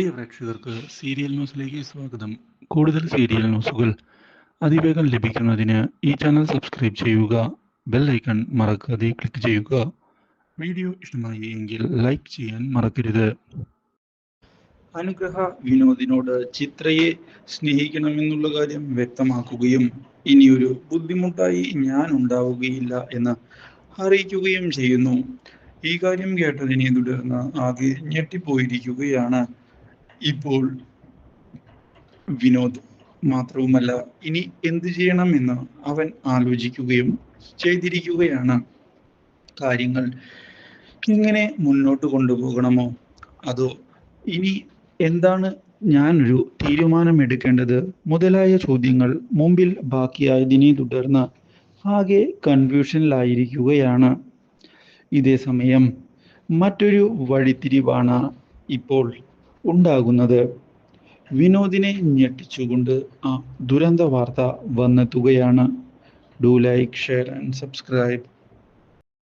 പ്രിയ പ്രേക്ഷകർക്ക് സീരിയൽ ന്യൂസിലേക്ക് സ്വാഗതം. കൂടുതൽ സീരിയൽ ന്യൂസുകൾ അതിവേഗം ലഭിക്കുന്നതിന് ഈ ചാനൽ സബ്സ്ക്രൈബ് ചെയ്യുക ബെൽ ഐക്കൺ മറക്കാതെ ക്ലിക്ക് ചെയ്യുക. വീഡിയോ ഇഷ്ടമായി എങ്കിൽ ലൈക്ക് ചെയ്യാൻ മറക്കരുത്. അനുഗ്രഹ വിനോദിനോട് ചിത്രയെ സ്നേഹിക്കണമെന്നുള്ള കാര്യം വ്യക്തമാക്കുകയും ഇനിയൊരു ബുദ്ധിമുട്ടായി ഞാൻ ഉണ്ടാവുകയില്ല എന്ന് അറിയിക്കുകയും ചെയ്യുന്നു. ഈ കാര്യം കേട്ടതിനെ തുടർന്ന് ആകെ ഞെട്ടിപ്പോയിരിക്കുകയാണ്. ഇപ്പോൾ വിനോദ് മാത്രവുമല്ല ഇനി എന്ത് ചെയ്യണമെന്ന് അവൻ ആലോചിക്കുകയും ചെയ്തിരിക്കുകയാണ്. കാര്യങ്ങൾ ഇങ്ങനെ മുന്നോട്ട് കൊണ്ടുപോകണമോ? അതോ ഇനി എന്താണ് ഞാനൊരു തീരുമാനമെടുക്കേണ്ടത്? മുതലായ ചോദ്യങ്ങൾ മുമ്പിൽ ബാക്കിയായതിനെ തുടർന്ന് ആകെ കൺഫ്യൂഷനിലായിരിക്കുകയാണ്. ഇതേ സമയം മറ്റൊരു വഴിത്തിരിവാണ് ഇപ്പോൾ ഉണ്ടാകുന്നത്. വിനോദിനെ ഞെട്ടിച്ചുകൊണ്ട് ആ ദുരന്ത വാർത്ത വന്നെത്തുകയാണ്. Do like share and subscribe